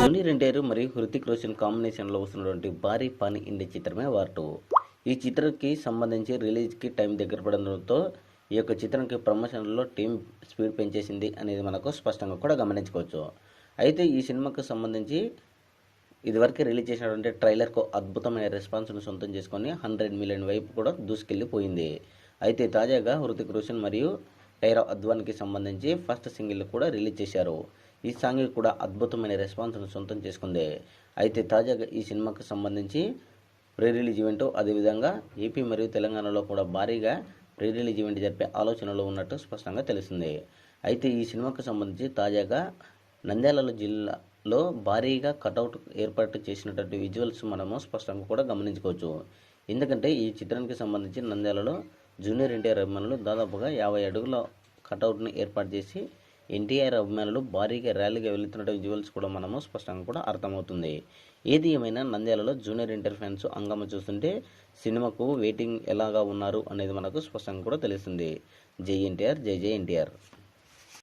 హృతిక్ రోషన్ కాంబినేషన్లో వస్తున్నటువంటి భారీ పని ఇండి చిత్రమే వార్టు. ఈ చిత్రంకి సంబంధించి రిలీజ్కి టైం దగ్గర పడడంతో ఈ యొక్క చిత్రంకి ప్రమోషన్లో టీం స్పీడ్ పెంచేసింది అనేది మనకు స్పష్టంగా కూడా గమనించుకోవచ్చు. అయితే ఈ సినిమాకు సంబంధించి ఇదివరకే రిలీజ్ చేసినటువంటి ట్రైలర్కు అద్భుతమైన రెస్పాన్స్ను సొంతం చేసుకొని హండ్రెడ్ మిలియన్ వైపు కూడా దూసుకెళ్ళిపోయింది. అయితే తాజాగా హృతిక్ రోషన్ మరియు టైరా అద్వాన్కి సంబంధించి ఫస్ట్ సింగిల్ కూడా రిలీజ్ చేశారు. ఈ సాంగ్ కూడా అద్భుతమైన రెస్పాన్స్ను సొంతం చేసుకుంది. అయితే తాజాగా ఈ సినిమాకు సంబంధించి ప్రీ రిలీజ్ ఈవెంట్ అదేవిధంగా ఏపీ మరియు తెలంగాణలో కూడా భారీగా ప్రీ రిలీజ్ ఈవెంట్ జరిపే ఆలోచనలో ఉన్నట్టు స్పష్టంగా తెలిసింది. అయితే ఈ సినిమాకు సంబంధించి తాజాగా నంద్యాల జిల్లాలో భారీగా కటౌట్ ఏర్పాటు చేసినటువంటి విజువల్స్ మనము స్పష్టంగా కూడా గమనించుకోవచ్చు. ఎందుకంటే ఈ చిత్రానికి సంబంధించి నంద్యాలలో జూనియర్ ఎన్టీఆర్ అభిమానులు దాదాపుగా యాభై అడుగుల కటౌట్ని ఏర్పాటు చేసి ఎన్టీఆర్ అభిమానులు భారీగా ర్యాలీగా వెళుతున్న విజువల్స్ కూడా మనము స్పష్టంగా కూడా అర్థమవుతుంది. ఏది ఏమైనా నంద్యాలలో జూనియర్ ఇంటర్ ఫ్యాన్స్ అంగమ చూస్తుంటే సినిమాకు వెయిటింగ్ ఎలాగా ఉన్నారు అనేది మనకు స్పష్టంగా కూడా తెలుస్తుంది. జై ఎన్టీఆర్ జై జై ఎన్టీఆర్.